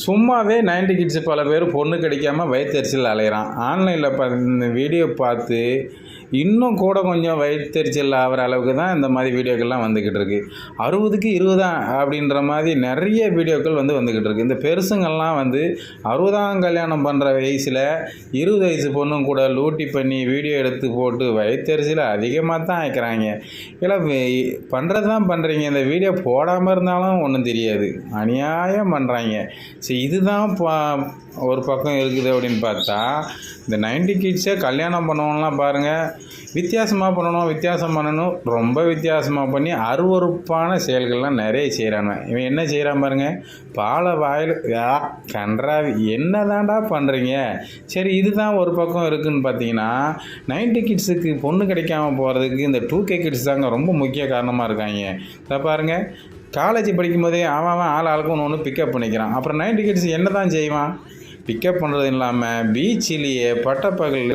சும்மாவே ninety kids பல பேர் பொண்ணு கிடைக்காம வயிற்றுச்சல் அலைகிறான் ஆன்லைனில் ப இந்த வீடியோ பார்த்து இன்னும் கூட கொஞ்சம் வயிற்றுச்சல் ஆகிற அளவுக்கு தான் இந்த மாதிரி வீடியோக்கள்லாம் வந்துக்கிட்டு இருக்குது அறுபதுக்கு இருபதாம் அப்படின்ற மாதிரி நிறைய வீடியோக்கள் வந்து வந்துக்கிட்டு இருக்குது இந்த பெருசுங்கள்லாம் வந்து அறுபதாம் கல்யாணம் பண்ணுற வயசில் இருபது வயசு பொண்ணும் கூட லூட்டி பண்ணி வீடியோ எடுத்து போட்டு வயிற்றுச்சல் அதிகமாக தான் ஆயிக்கிறாங்க இல்லை பண்ணுறது தான் பண்ணுறீங்க இந்த வீடியோ போடாமல் இருந்தாலும் ஒன்றும் தெரியாது. அநியாயம் பண்ணுறாங்க சரி இதுதான் பா ஒரு பக்கம் இருக்குது அப்படின்னு பார்த்தா இந்த நைன்டி கிட்ஸை கல்யாணம் பண்ணவங்களாம் பாருங்கள் வித்தியாசமாக பண்ணணும் வித்தியாசம் பண்ணணும். ரொம்ப வித்தியாசமாக பண்ணி அருவறுப்பான செயல்கள்லாம் நிறைய செய்கிறாங்க இவன் என்ன செய்கிறான் பாருங்க பாலை வாயில் கன்றாவி என்ன தாண்டா பண்ணுறீங்க சரி இதுதான் ஒரு பக்கம் இருக்குதுன்னு பார்த்தீங்கன்னா நைன்டி கிட்ஸுக்கு பொண்ணு கிடைக்காம போகிறதுக்கு இந்த டூ கே கிட்ஸ் தாங்க ரொம்ப முக்கிய காரணமாக இருக்காங்க. இதை பாருங்க காலேஜ் படிக்கும்போதே அவன் அவன் ஆள் ஆளுக்கு ஒன்று ஒன்று பிக்கப் பண்ணிக்கிறான். அப்புறம் நைன்டி கிட்ஸ் என்ன தான் செய்வான் பிக்கப் பண்ணுறது இல்லாமல் பீச்சிலேயே பட்டப்பகல்